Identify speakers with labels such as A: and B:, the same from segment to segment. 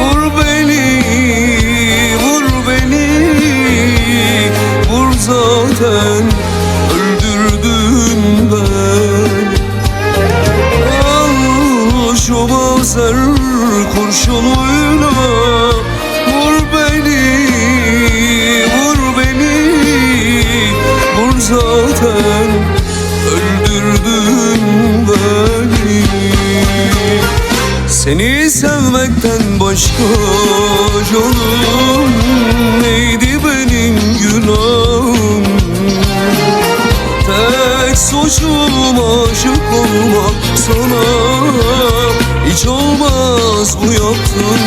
A: Vur beni, vur beni. Vur zaten öldürdün beni. Al şu bazer Vur beni, vur beni. Vur zaten Seni sevmekten başka canım Neydi benim günahım? Tek suçum aşık olmak sana. Hiç olmaz bu yaptın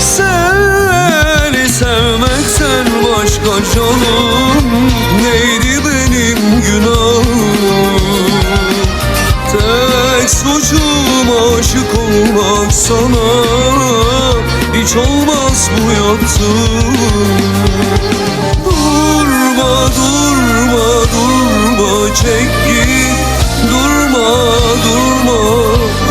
A: Seni sevmekten başka canım. Neydi benim günahım? Tek suçum olmak sana. Hiç olmaz bu yaptığın Durma durma durma çek git Durma durma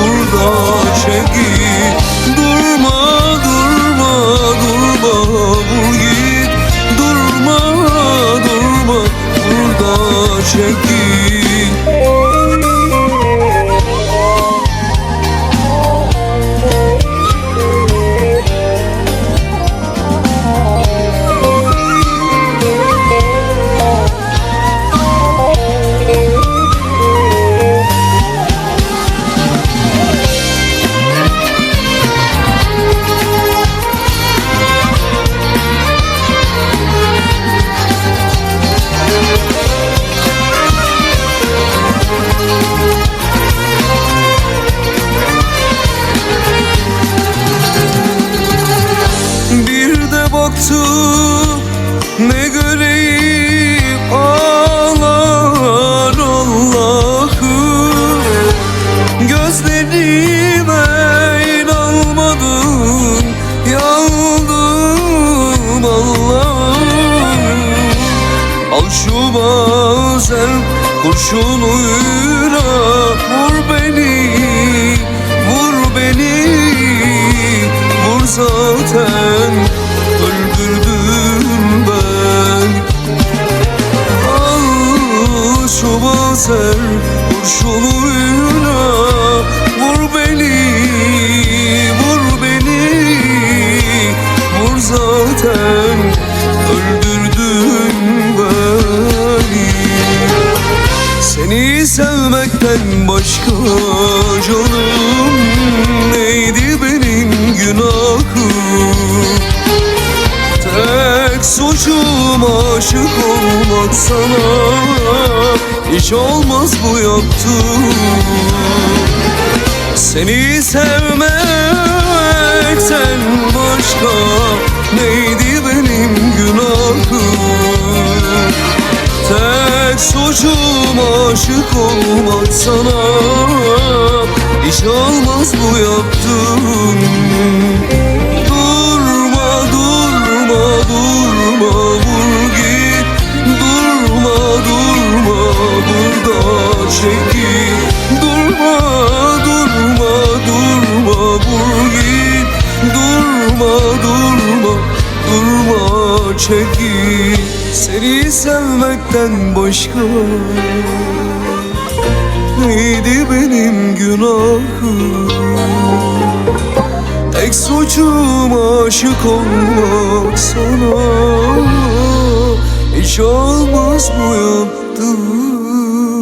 A: burada çek git Durma durma durma vur git. Durma durma burada çek git Al şu bazen kurşunuyla vur beni Vur beni. Vur zaten öldürdün ben. Al şu bazen kurşunuyla sevmekten başka canım Neydi benim günahım? Tek suçum aşık olmak sana Hiç olmaz bu yaptığım. Seni sevmekten başka Neydi benim günahım Tek suçum aşık olmak sana. Hiç olmaz bu yaptığım Durma durma durma vur git. Durma durma burada çek git Durma durma durma vur git. Durma durma durma çek git Seni sevmekten başka Neydi benim günahım? Tek suçum aşık olmak sana. Hiç olmaz bu yaptığım